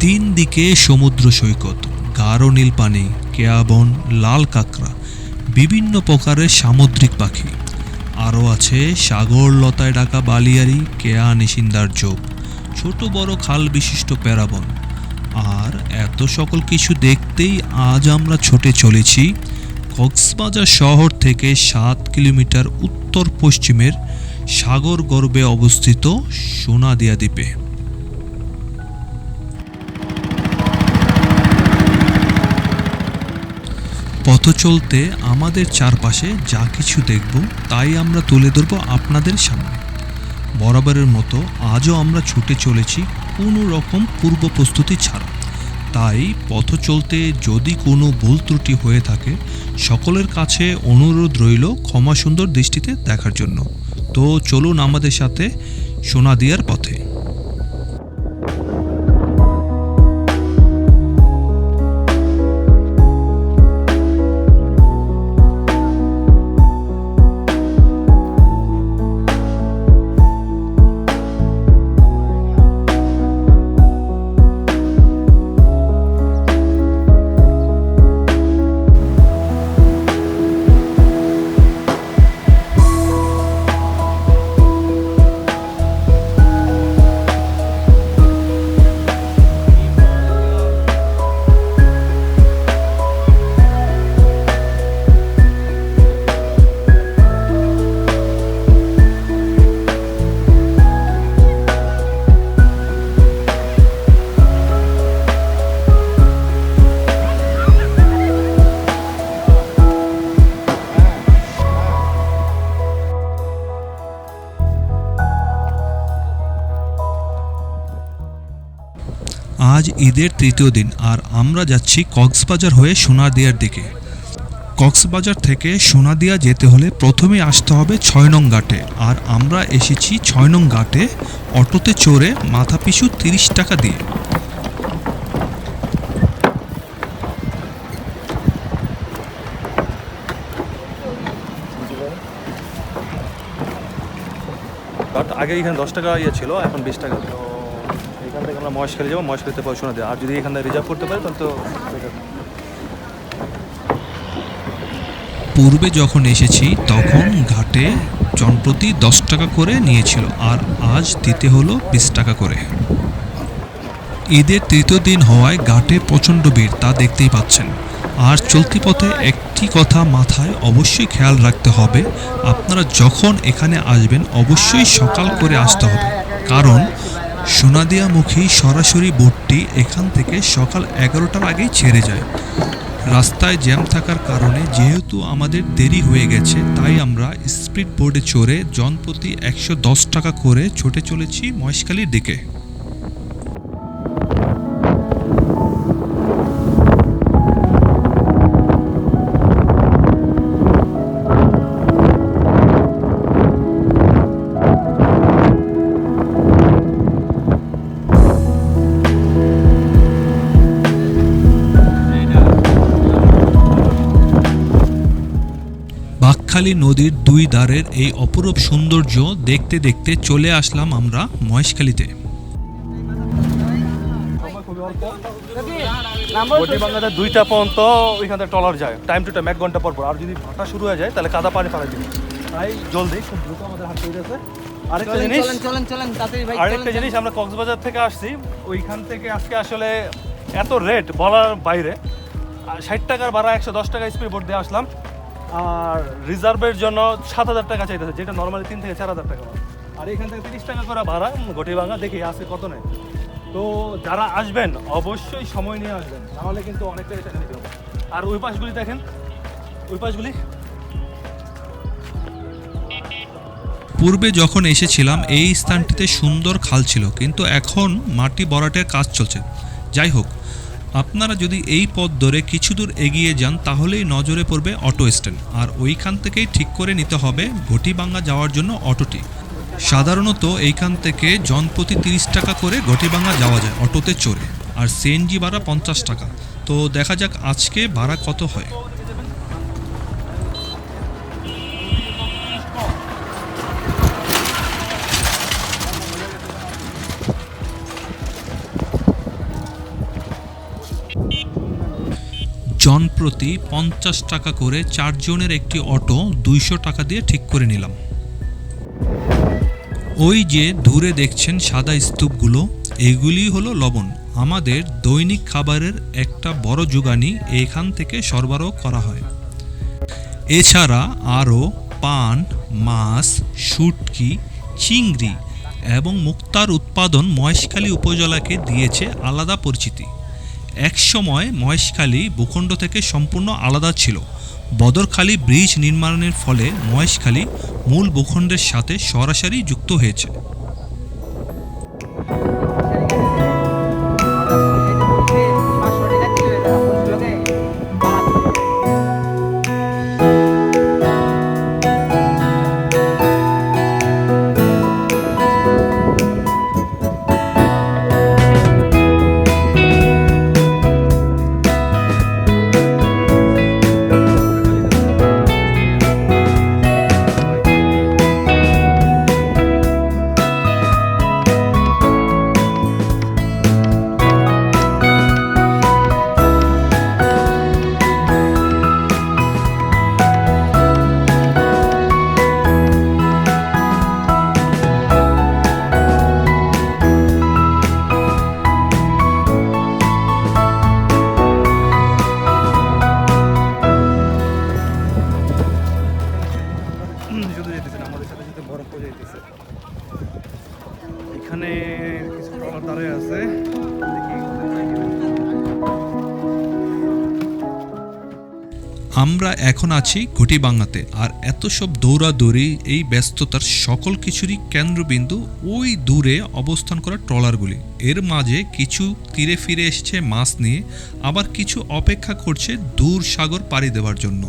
তিন দিকে সমুদ্র সৈকত, গাঢ় নীল পানি কেয়াবন লাল কাঁকড়া, বিভিন্ন প্রকারের সামুদ্রিক পাখি। আরও আছে সাগর লতায় ডাকা বালিয়ারি, কেয়া নিশিন্দার জোপ ছোট বড় খাল বিশিষ্ট প্যারাবন। আর এত সকল কিছু দেখতেই আজ আমরা ছুটে চলেছি কক্সবাজার শহর থেকে সাত কিলোমিটার উত্তর পশ্চিমের সাগর গর্বে অবস্থিত সোনাদিয়া দ্বীপে। পথ চলতে আমাদের চারপাশে যা কিছু দেখব, তাই আমরা তুলে ধরব আপনাদের সামনে। বরাবরের মতো আজও আমরা ছুটে চলেছি কোনো রকম পূর্ব প্রস্তুতি ছাড়া। তাই পথ চলতে যদি কোনো ভুল ত্রুটি হয়ে থাকে, সকলের কাছে অনুরোধ রইল ক্ষমা সুন্দর দৃষ্টিতে দেখার জন্য। তো চলুন আমাদের সাথে সোনাদিয়ার পথে। আজ ঈদের তৃতীয় দিন, আর আমরা যাচ্ছি কক্সবাজার হয়ে সোনাদিয়ার দিকে। কক্সবাজার থেকে সোনাদিয়া যেতে হলে প্রথমে আসতে হবে ছয় নং ঘাটে, আর আমরা এসেছি ছয় নং ঘাটে অটোতে চড়ে মাথা পিছু তিরিশ টাকা দিয়ে। আগে এখানে দশ টাকা ইয়ে ছিল, এখন বিশ টাকা। এখান থেকে আমরা মহেশখালী যাব, মহেশখালীতে দিয়ে আর যদি এখান থেকে রিজার্ভ করতে পারি, তাহলে তো পূর্বে যখন এসেছি, তখন ঘাটে জনপ্রতি দশ টাকা করে নিয়েছিল, আর আজ দিতে হলো বিশ টাকা করে। ঈদের তৃতীয় দিন হওয়ায় ঘাটে প্রচণ্ড ভিড়, তা দেখতেই পাচ্ছেন। আর চলতি পথে একটি কথা মাথায় অবশ্যই খেয়াল রাখতে হবে, আপনারা যখন এখানে আসবেন, অবশ্যই সকাল করে আসতে হবে। কারণ সোনাদিয়ামুখী সরাসরি বোটটি এখান থেকে সকাল এগারোটার আগেই ছেড়ে যায়। রাস্তায় জ্যাম থাকার কারণে যেহেতু আমাদের দেরি হয়ে গেছে, তাই আমরা স্পিড বোর্ডে চড়ে জনপ্রতি একশো দশ টাকা করে ছুটে চলেছি মহেশখালীর দিকে। বাকখালী নদীর দুই ধারের এই অপরূপ সৌন্দর্য দেখতে দেখতে চলে আসলাম আমরা মহেশখালীতে। দুইটা পর্যন্ত ওইখান থেকে ট্রলার যায়। টাইম টু টাইম এক ঘণ্টা পর পর। আর যদি ভাটা শুরু হয়ে যায় তাহলে কাদা পানি ফেলা দিবে। তাই জলদি খুব দ্রুত আমাদের হাত হয়ে গেছে। আরেকটা জিনিস আরেকটা জিনিস আমরা কক্সবাজার থেকে আসছি। ওইখান থেকে আজকে আসলে এত রেট বলার বাইরে। ষাট টাকার ভাড়া একশো দশ টাকা স্পিড বোর্ড দিয়ে আসলাম। আর রিজার্ভের জন্য সাত হাজার টাকা চাইতেছে, যেটা নর্মালি তিন থেকে চার হাজার টাকা। আর এখান থেকে তিরিশ টাকা করে ভাড়া গোটি ভাঙা দেখি আছে কত নেই তো যারা আসবেন, অবশ্যই সময় নিয়ে আসবেন, তাহলে কিন্তু অনেকটা টাকা নিতে হবে। আর ওই পাশগুলি দেখেন, ওই পাশগুলি। পূর্বে যখন এসেছিলাম, এই স্থানটিতে সুন্দর খাল ছিল, কিন্তু এখন মাটি বরাটের কাজ চলছে। যাই হোক আপনারা যদি এই পথ ধরে কিছু দূর এগিয়ে যান, তাহলেই নজরে পড়বে অটো স্ট্যান্ড। আর ওইখান থেকেই ঠিক করে নিতে হবে ঘটিবাঙ্গা যাওয়ার জন্য অটোটি। সাধারণত এইখান থেকে জনপ্রতি তিরিশ টাকা করে ঘটিবাঙ্গা যাওয়া যায় অটোতে চড়ে। আর সিএনজি ভাড়া পঞ্চাশ টাকা। তো দেখা যাক আজকে ভাড়া কত হয়। জনপ্রতি পঞ্চাশ টাকা করে চারজনের একটি অটো দুইশো টাকা দিয়ে ঠিক করে নিলাম। ওই যে দূরে দেখছেন সাদা স্তূপগুলো, এগুলি হলো লবণ। আমাদের দৈনিক খাবারের একটা বড় যোগানই এখান থেকে সরবরাহ করা হয়। এছাড়া আরও পান, মাছ, শুটকি, চিংড়ি এবং মুক্তার উৎপাদন মহেশখালী উপজেলাকে দিয়েছে আলাদা পরিচিতি। একসময় মহেশখালী ভূখণ্ড থেকে সম্পূর্ণ আলাদা ছিল। বদরখালী ব্রিজ নির্মাণের ফলে মহেশখালী মূল ভূখণ্ডের সাথে সরাসরি যুক্ত হয়েছে। আছি ঘটিবাঙ্গাতে আর এত সব দৌড়াদৌড়ি, এই ব্যস্ততার সকল কিছুরই কেন্দ্রবিন্দু ওই দূরে অবস্থান করা ট্রলারগুলি। এর মাঝে কিছু তীরে ফিরে এসেছে মাছ নিয়ে, আবার কিছু অপেক্ষা করছে দূর সাগর পাড়ি দেওয়ার জন্য।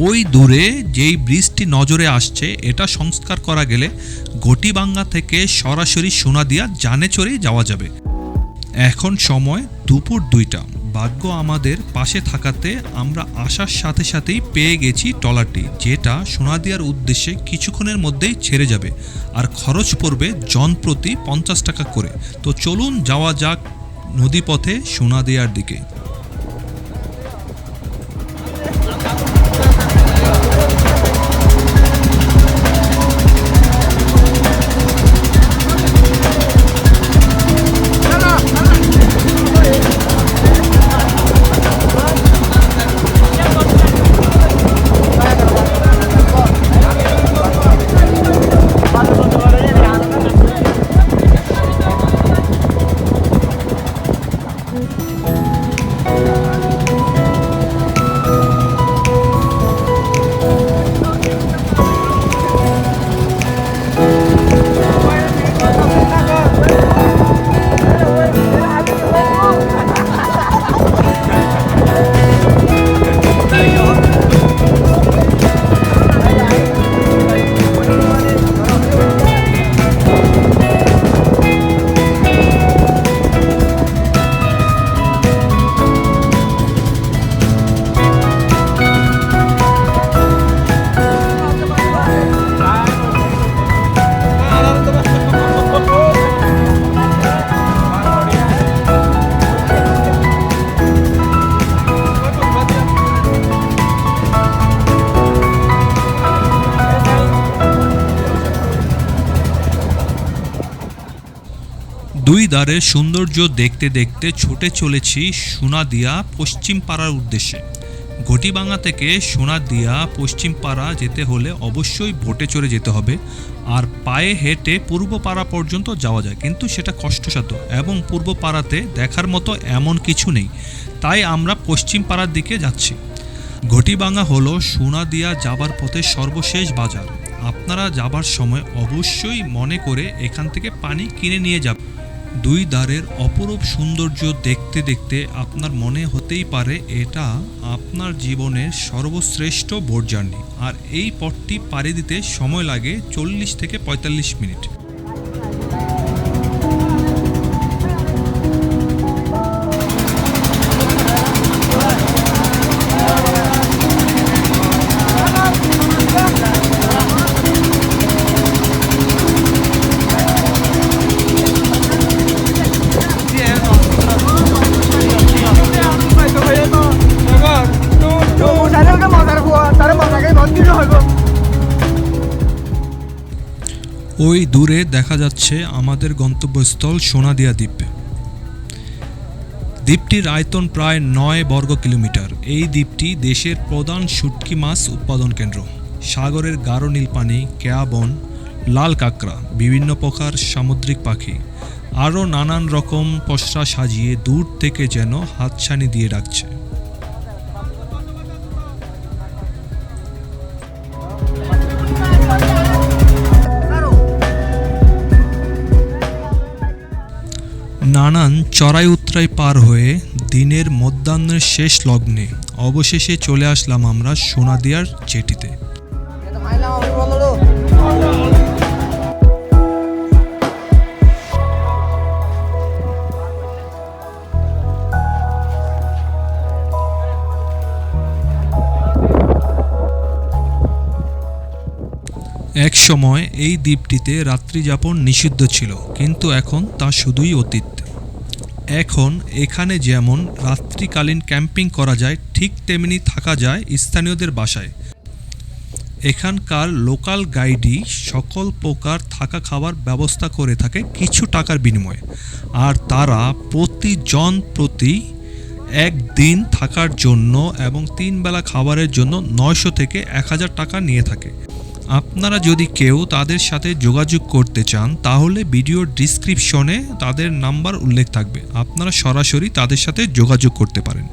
ওই দূরে যেই ব্রিজটি নজরে আসছে, এটা সংস্কার করা গেলে গটিবাঙ্গা থেকে সরাসরি সোনাদিয়া জানে চড়েই যাওয়া যাবে। এখন সময় দুপুর দুইটা। ভাগ্য আমাদের পাশে থাকাতে আমরা আসার সাথে সাথেই পেয়ে গেছি ট্রলারটি যেটা সোনা সোনাদিয়ার উদ্দেশ্যে কিছুক্ষণের মধ্যেই ছেড়ে যাবে। আর খরচ পড়বে জন প্রতি পঞ্চাশ টাকা করে। তো চলুন যাওয়া যাক নদীপথে সোনা সোনাদিয়ার দিকে। ধারের সৌন্দর্য দেখতে দেখতে ছুটে চলেছি সোনাদিয়া পশ্চিম পাড়ার উদ্দেশ্যে। ঘটিবাঙ্গা থেকে সোনাদিয়া পশ্চিম পাড়া যেতে হলে অবশ্যই ভোটে চড়ে যেতে হবে আর পায়ে হেঁটে পূর্ব পাড়া পর্যন্ত যাওয়া যায়, কিন্তু সেটা কষ্টসাধ্য এবং পূর্ব পাড়াতে দেখার মতো এমন কিছু নেই, তাই আমরা পশ্চিম পাড়ার দিকে যাচ্ছি। ঘটিবাঙ্গা হলো সোনাদিয়া যাবার পথে সর্বশেষ বাজার। আপনারা যাবার সময় অবশ্যই মনে করে এখান থেকে পানি কিনে নিয়ে যাবেন। দুই দ্বারের অপরূপ সৌন্দর্য দেখতে দেখতে আপনার মনে হতেই পারে এটা আপনার জীবনের সর্বশ্রেষ্ঠ বোট জার্নি। আর এই পথটি পাড়ি দিতে সময় লাগে চল্লিশ থেকে পঁয়তাল্লিশ মিনিট। ওই দূরে দেখা যাচ্ছে আমাদের গন্তব্যস্থল সোনাদিয়া দ্বীপ। দ্বীপটির আয়তন প্রায় নয় বর্গ কিলোমিটার। এই দ্বীপটি দেশের প্রধান শুটকি মাছ উৎপাদন কেন্দ্র। সাগরের গাঢ় নীল পানি কেয়াবন লাল কাঁকড়া, বিভিন্ন প্রকার সামুদ্রিক পাখি, আরও নানান রকম পসরা সাজিয়ে দূর থেকে যেন হাতছানি দিয়ে রাখছে নানান চড়াই উতরাই পার হয়ে দিনের মধ্যাহ্নের শেষ লগ্নে অবশেষে চলে আসলাম আমরা সোনাদিয়ার জেটিতে। এক সময় এই দ্বীপটিতে রাত্রিযাপন নিষিদ্ধ ছিল, কিন্তু এখন তা শুধুই অতীত। এখন এখানে যেমন রাত্রিকালীন ক্যাম্পিং করা যায়, ঠিক তেমনি থাকা যায় স্থানীয়দের বাসায়। এখানকার লোকাল গাইডই সকল প্রকার থাকা খাওয়ার ব্যবস্থা করে থাকে কিছু টাকার বিনিময়ে। আর তারা প্রতিজন প্রতি একদিন থাকার জন্য এবং তিন বেলা খাবারের জন্য নয়শো থেকে এক হাজার টাকা নিয়ে থাকে। আপনারা যদি কেউ তাদের সাথে যোগাযোগ করতে চান, তাহলে ভিডিওর ডিসক্রিপশনে তাদের নাম্বার উল্লেখ থাকবে। আপনারা সরাসরি তাদের সাথে যোগাযোগ করতে পারেন।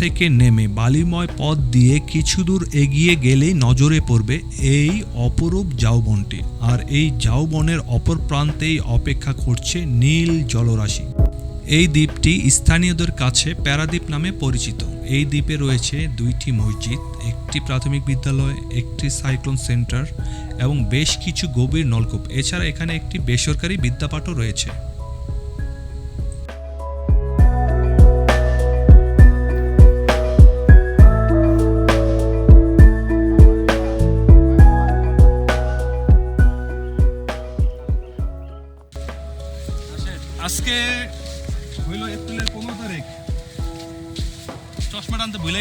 থেকে নেমে বালিময় পথ দিয়ে কিছু দূর এগিয়ে গেলেই নজরে পড়বে এই অপরূপ ঝাউবনটি আর এই ঝাউবনের অপর প্রান্তেই অপেক্ষা করছে নীল জলরাশি। এই দ্বীপটি স্থানীয়দের কাছে প্যারাদ্বীপ নামে পরিচিত। এই দ্বীপে রয়েছে দুইটি মসজিদ, একটি প্রাথমিক বিদ্যালয়, একটি সাইক্লোন সেন্টার এবং বেশ কিছু গভীর নলকূপ। এছাড়া এখানে একটি বেসরকারি বিদ্যাপাঠও রয়েছে।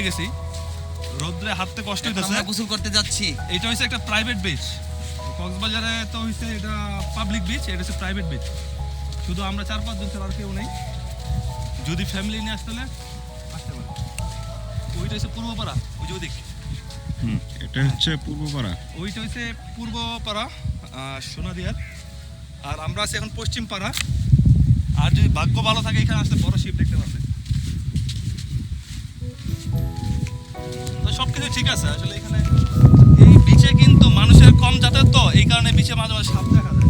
গেছি। রোদ্রে হাঁটতে কষ্ট হইতেছে। আমরা গোসল করতে যাচ্ছি। এটা হচ্ছে একটা প্রাইভেট বিচ কক্সবাজারে তো হইছে এটা পাবলিক বিচ এটা হচ্ছে প্রাইভেট বিচ শুধু আমরা চার পাঁচজন ছাড়া আর কেউ নেই। যদি ফ্যামিলি নিয়ে আসতে হলে আসতে পারে। ওইটা হচ্ছে পূর্বপাড়া ওই যে ওদিক। হুম, এটা হচ্ছে পূর্বপাড়া। ওইটা হচ্ছে পূর্বপাড়া সোনাদিয়ার। আর আমরা আছি এখন পশ্চিম পাড়া আর যদি ভাগ্য ভালো থাকে এখানে আসলে বড় শিপ দেখতে পারবে। তো সব কিছু ঠিক আছে, আসলে এখানে এই বিচে কিন্তু মানুষের কম যাতায়াত তো, এই কারণে বিচে মাঝে মাঝে সাপ দেখা যায়।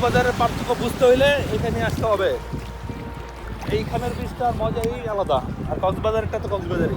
কক্সবাজারের পার্থক্য বুঝতে হইলে এখানে আসতে হবে। এইখানের বীজটার মজাই আলাদা। আর কক্সবাজারটা তো কক্সবাজারই।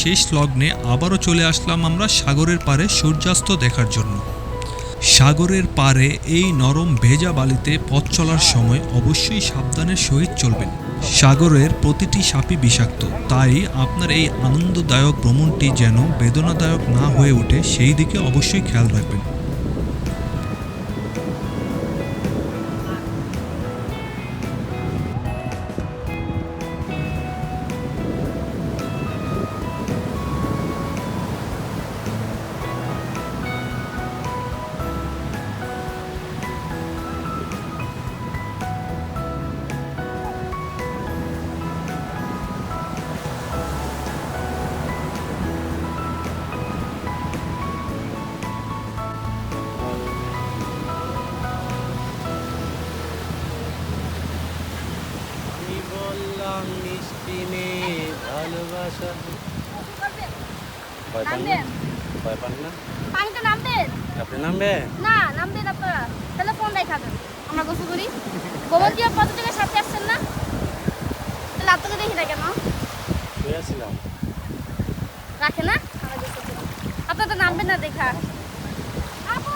শেষ লগ্নে আবারও চলে আসলাম আমরা সাগরের পারে সূর্যাস্ত দেখার জন্য। সাগরের পারে এই নরম ভেজা বালিতে পথ চলার সময় অবশ্যই সাবধানের সহিত চলবেন। সাগরের প্রতিটি সাপই বিষাক্ত, তাই আপনার এই আনন্দদায়ক ভ্রমণটি যেন বেদনাদায়ক না হয়ে ওঠে, সেই দিকে অবশ্যই খেয়াল রাখবেন। ভয় পান না ভয় পান না পানিতে নামবেন আপনি নামবে না নামবেন আপনারা তাহলে ফোন দেখাবেন আমরা গোসল করি গোবন্তীয় পদ্ধতিকে সাথে আসছেন না তাহলে আপনাকে দেখি না কেন শুয়েছিলাম রাখে না আপনারা তো নামবেন না দেখা আপু!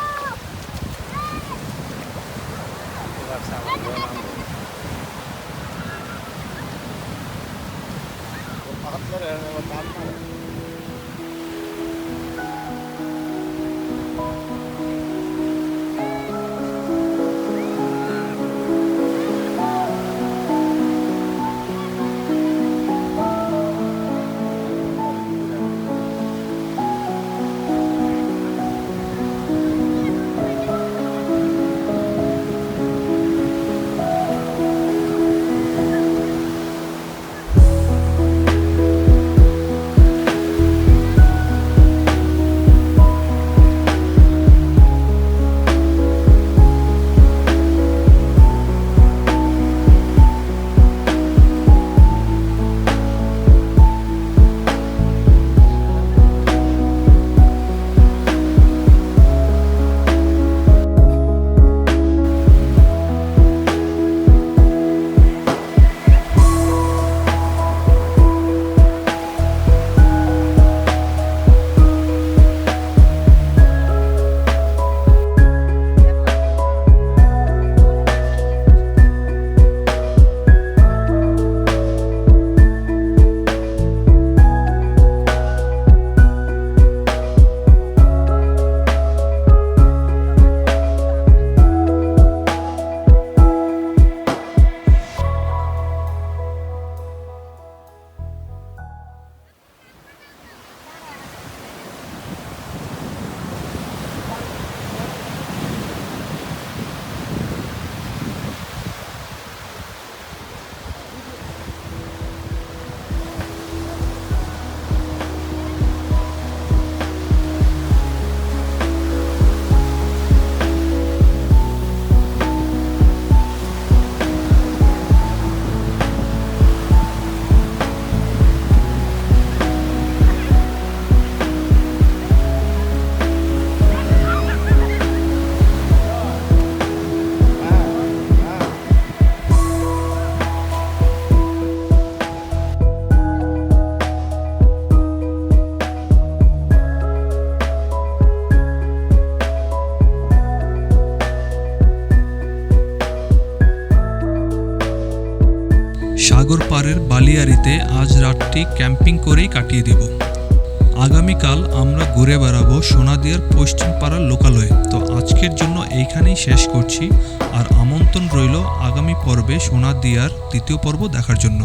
পাড়ের আজ রাতটি ক্যাম্পিং করেই কাটিয়ে দেব। আগামীকাল আমরা ঘুরে বেড়াবো সোনাদিয়ার পশ্চিম পাড়ার লোকালয়ে। তো আজকের জন্য এইখানেই শেষ করছি। আর আমন্ত্রণ রইল আগামী পর্বে সোনাদিয়ার দ্বিতীয় পর্ব দেখার জন্য।